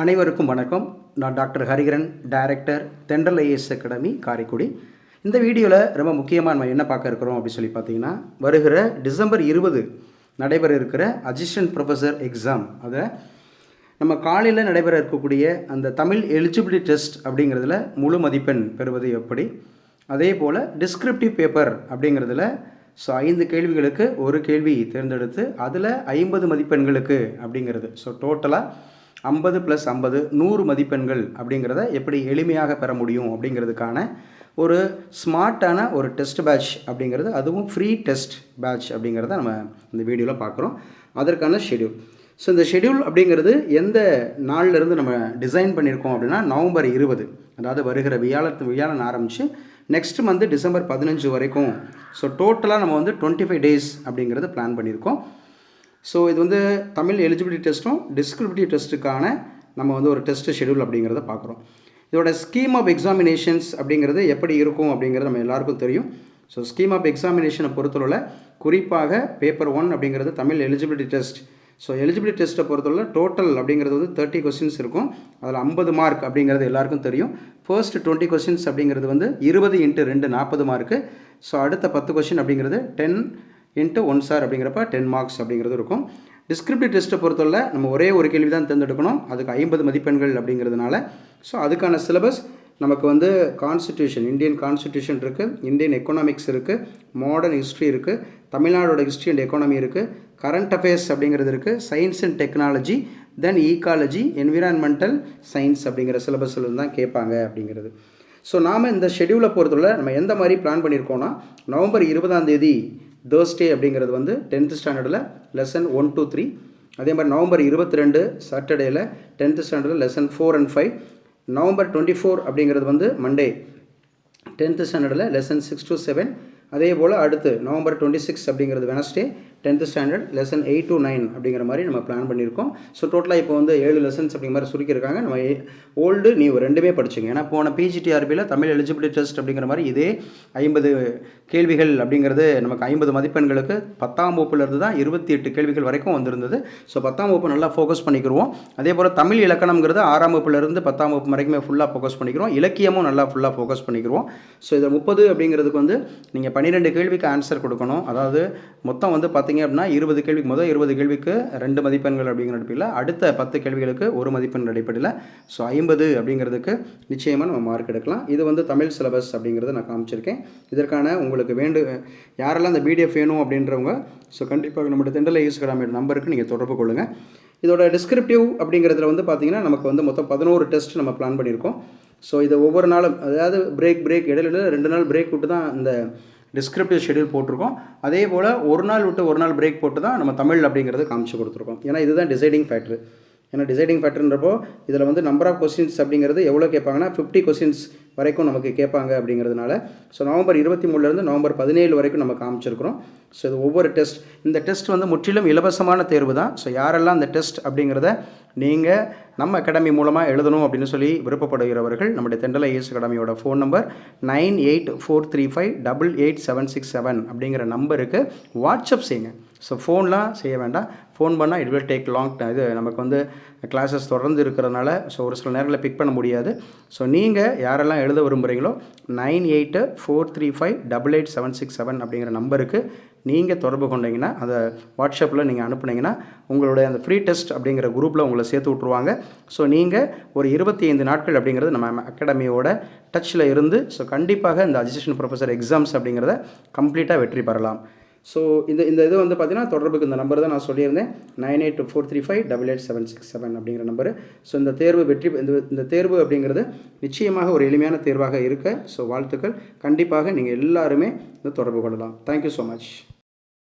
அனைவருக்கும் வணக்கம். நான் doctor Hariharan director Thendral IAS academy Karaikudi. இந்த வீடியோவில் ரொம்ப முக்கியமாக நம்ம என்ன பார்க்க இருக்கிறோம் அப்படின்னு சொல்லி பார்த்தீங்கன்னா வருகிற டிசம்பர் இருபது நடைபெற இருக்கிற அசிஸ்டன்ட் ப்ரொஃபஸர் எக்ஸாம். அதை நம்ம காலையில் நடைபெற இருக்கக்கூடிய அந்த தமிழ் எலிஜிபிலிட்டி டெஸ்ட் அப்படிங்கிறதுல முழு மதிப்பெண் பெறுவது எப்படி? அதே போல் டிஸ்கிரிப்டிவ் பேப்பர் அப்படிங்கிறதுல ஸோ ஐந்து கேள்விகளுக்கு ஒரு கேள்வி தேர்ந்தெடுத்து அதில் ஐம்பது மதிப்பெண்களுக்கு அப்படிங்கிறது. ஸோ டோட்டலாக ஐம்பது ப்ளஸ் ஐம்பது நூறு மதிப்பெண்கள் அப்படிங்கிறத எப்படி எளிமையாக பெற முடியும் அப்படிங்கிறதுக்கான ஒரு ஸ்மார்ட்டான ஒரு டெஸ்ட் பேட்ச் அப்படிங்கிறது அதுவும் ஃப்ரீ டெஸ்ட் பேட்ச் அப்படிங்கிறத நம்ம இந்த வீடியோவில் பார்க்குறோம். அதற்கான ஷெடியூல் ஸோ இந்த ஷெடியூல் அப்படிங்கிறது எந்த நாள்லேருந்து நம்ம டிசைன் பண்ணியிருக்கோம் அப்படின்னா நவம்பர் இருபது. அதாவது வருகிற வியாழத்து வியாழன் ஆரம்பித்து நெக்ஸ்ட் மந்த் டிசம்பர் பதினஞ்சு வரைக்கும். ஸோ டோட்டலாக நம்ம வந்து டுவெண்ட்டி ஃபைவ் டேஸ் அப்படிங்கிறது பிளான் பண்ணியிருக்கோம். ஸோ இது வந்து தமிழ் எலிஜிபிலிட்டி டெஸ்ட்டும் டிஸ்கிரிப்டிவ் டெஸ்ட்டுக்கான நம்ம வந்து ஒரு டெஸ்ட் ஷெடியூல் அப்படிங்கிறத பார்க்குறோம். இதோட ஸ்கீம் ஆஃப் எக்ஸாமினேஷன்ஸ் அப்படிங்கிறது எப்படி இருக்கும் அப்படிங்கிறது நம்ம எல்லாருக்கும் தெரியும். ஸோ ஸ்கீம் ஆஃப் எக்ஸாமினேஷனை பொறுத்தவரை குறிப்பாக பேப்பர் ஒன் அப்படிங்கிறது Tamil eligibility test so eligibility டெஸ்ட்டை பொறுத்தவரை டோட்டல் அப்படிங்கிறது வந்து தேர்ட்டி கொஸ்டின்ஸ் இருக்கும். அதில் ஐம்பது மார்க் அப்படிங்கிறது எல்லாருக்கும் தெரியும். ஃபர்ஸ்ட் டுவெண்ட்டி கொஸ்டின்ஸ் அப்படிங்கிறது வந்து இருபது இன்ட்டு ரெண்டு நாற்பது மார்க்கு ஸோ அடுத்த பத்து கொஸ்டின் அப்படிங்கிறது டென் இன்ட்டு ஒன் சார் அப்படிங்கிறப்ப டென் மார்க்ஸ் அப்படிங்கிறது இருக்கும். டிஸ்கிரிப்டிவ் டெஸ்ட்டை பொறுத்தவரை நம்ம ஒரே ஒரு கேள்வி தான் தேர்ந்தெடுக்கணும். அதுக்கு ஐம்பது மதிப்பெண்கள் அப்படிங்கிறதுனால. ஸோ அதுக்கான சிலபஸ் நமக்கு வந்து கான்ஸ்டியூஷன் இந்தியன் கான்ஸ்டியூஷன் இருக்குது இந்தியன் எக்கனாமிக்ஸ் இருக்குது மாடர்ன் ஹிஸ்ட்ரி இருக்குது தமிழ்நாடோட ஹிஸ்ட்ரி அண்ட் எக்கானமி இருக்குது கரண்ட் அஃபேர்ஸ் அப்படிங்கிறது இருக்குது science and technology then ecology environmental science அப்படிங்கிற சிலபஸில் தான் கேட்பாங்க அப்படிங்கிறது. ஸோ நாம் இந்த ஷெடியூலை பொறுத்தவரை நம்ம எந்த மாதிரி பிளான் பண்ணியிருக்கோம்னா நவம்பர் இருபதாம் தேதி தேர்ஸ்டே அப்படிங்கிறது வந்து டென்த்து ஸ்டாண்டர்டில் லெசன் ஒன் டூ த்ரீ அதே மாதிரி நவம்பர் இருபத்தி ரெண்டு சாட்டர்டேயில் டென்த்து ஸ்டாண்டர்டில் lesson four and five November twenty four அப்படிங்கிறது வந்து மண்டே டென்த்து ஸ்டாண்டர்டில் லெசன் சிக்ஸ் டு செவன் அதே போல் அடுத்து நவம்பர் டுவெண்ட்டி சிக்ஸ் அப்படிங்கிறது Wednesday tenth standard lesson eight to nine அப்படிங்கிற மாதிரி நம்ம பிளான் பண்ணியிருக்கோம். ஸோ டோட்டலாக இப்போ வந்து ஏழு லெசன்ஸ் அப்படிங்கிற மாதிரி சுருக்கியிருக்காங்க. நம்ம ஓல்டு நியூ ரெண்டுமே படிச்சுங்க. ஏன்னா போன பிஜிடிஆர்பியில் தமிழ் எலிஜிபிலிட்டி டெஸ்ட் அப்படிங்கிற மாதிரி இதே ஐம்பது கேள்விகள் அப்படிங்கிறது நமக்கு ஐம்பது மதிப்பெண்களுக்கு பத்தாம் வகுப்புலேருந்து தான் இருபத்தி எட்டு கேள்விகள் வரைக்கும் வந்திருந்தது. ஸோ பத்தாம் வகுப்பு நல்லா ஃபோக்கஸ் பண்ணிக்கிறோம் அதே போல் தமிழ் இலக்கணம்ங்கிறது ஆறாம் வகுப்புலேருந்து பத்தாம் வகுப்பு வரைக்குமே ஃபுல்லாக ஃபோக்கஸ் பண்ணிக்கிறோம் இலக்கியமும் நல்லா ஃபுல்லாக ஃபோக்கஸ் பண்ணிக்கிறோம் ஸோ இதில் முப்பது அப்படிங்கிறதுக்கு வந்து நீங்கள் பன்னிரெண்டு கேள்விக்கு ஆன்சர் கொடுக்கணும். அதாவது மொத்தம் வந்து பார்த்தீங்க அப்படின்னா இருபது கேள்விக்கு முதல் இருபது கேள்விக்கு ரெண்டு மதிப்பெண்கள் அப்படிங்கிற அடிப்படையில் அடுத்த பத்து கேள்விகளுக்கு ஒரு மதிப்பெண் அடிப்படையில். ஸோ ஐம்பது அப்படிங்கிறதுக்கு நிச்சயமாக நம்ம மார்க் எடுக்கலாம். இது வந்து தமிழ் சிலபஸ் அப்படிங்கிறத நான் காமிச்சிருக்கேன். இதற்கான உங்களுக்கு வேண்டு யாரெல்லாம் இந்த பிடிஎஃப் வேணும் அப்படின்றவங்க ஸோ கண்டிப்பாக நம்மளுடைய தெண்டலை யூஸ் நம்பருக்கு நீங்கள் தொடர்பு கொள்ளுங்கள் இதோட டிஸ்கிரிப்டிவ் அப்படிங்கிறதுல வந்து பார்த்தீங்கன்னா நமக்கு வந்து மொத்தம் பதினோரு டெஸ்ட் நம்ம பிளான் பண்ணியிருக்கோம். ஸோ இதை ஒவ்வொரு நாளும் அதாவது பிரேக் பிரேக் இடையில ரெண்டு நாள் பிரேக் விட்டு தான் இந்த டிஸ்கிரிப்டிவ் ஷெடியூல் போட்டிருக்கோம். அதே போல் ஒரு நாள் விட்டு ஒரு நாள் பிரேக் போட்டு தான் நம்ம தமிழ் அப்படிங்கிறது காமிச்சு கொடுத்துருக்கோம். ஏன்னா இதுதான் டிசைடிங் ஃபேக்டர் ஏன்னா டிசைடிங் ஃபேக்டர்ன்றப்போ இதில் வந்து நம்பர் ஆஃப் கொஸ்டின்ஸ் அப்படிங்கிறது எவ்வளோ கேட்பாங்கன்னா ஃபிஃப்டி கொஸ்டின்ஸ் வரைக்கும் நமக்கு கேட்பாங்க அப்படிங்கிறதுனால ஸோ நவம்பர் இருபத்தி மூணுலேருந்து நவம்பர் பதினேழு வரைக்கும் நம்ம காமிச்சிருக்கிறோம். ஸோ இது ஒவ்வொரு டெஸ்ட் இந்த டெஸ்ட் வந்து முற்றிலும் இலவசமான தேர்வு தான் ஸோ யாரெல்லாம் அந்த டெஸ்ட் அப்படிங்கிறத நீங்கள் நம்ம அகாடமி மூலமாக எழுதணும் அப்படின்னு சொல்லி விருப்பப்படுகிறவர்கள் நம்முடைய தெண்டலை ஏஸ் அகாடமியோட phone number nine eight four three five double eight seven six seven அப்படிங்கிற நம்பருக்கு வாட்ஸ்அப் செய்யுங்க. ஸோ ஃபோன்லாம் செய்ய வேண்டாம். ஃபோன் பண்ணால் இட் வில் டேக் லாங் இது நமக்கு வந்து கிளாஸஸ் தொடர்ந்து இருக்கிறதுனால ஸோ ஒரு சில நேரங்களில் பிக் பண்ண முடியாது. ஸோ நீங்கள் யாரெல்லாம் எழுத விரும்புகிறீங்களோ nine eight four three five double eight seven six seven அப்படிங்கிற நம்பருக்கு நீங்கள் தொடர்பு கொண்டீங்கன்னா அதை வாட்ஸ்அப்பில் நீங்கள் அனுப்புனீங்கன்னா உங்களுடைய அந்த ஃப்ரீ டெஸ்ட் அப்படிங்கிற குரூப்பில் உங்களை சேர்த்து விட்ருவாங்க ஸோ நீங்கள் ஒரு இருபத்தி ஐந்து நாட்கள் அப்படிங்கிறது நம்ம அகாடமியோட டச்சில் இருந்து ஸோ கண்டிப்பாக இந்த அசிஸ்டன்ட் ப்ரொஃபஸர் எக்ஸாம்ஸ் அப்படிங்கிறத கம்ப்ளீட்டாக வெற்றி பெறலாம். ஸோ இந்த இந்த இது வந்து பார்த்தீங்கன்னா தொடர்புக்கு இந்த நம்பர் தான் நான் சொல்லியிருந்தேன். Nine eight four three five double eight seven six seven அப்படிங்கிற நம்பர் ஸோ இந்த தேர்வு வெற்றி இந்த இந்த தேர்வு அப்படிங்கிறது நிச்சயமாக ஒரு எளிமையான தேர்வாக இருக்க. ஸோ வாழ்த்துக்கள். கண்டிப்பாக நீங்கள் எல்லாருமே இந்த தொடர்பு கொள்ளலாம். Thank you so much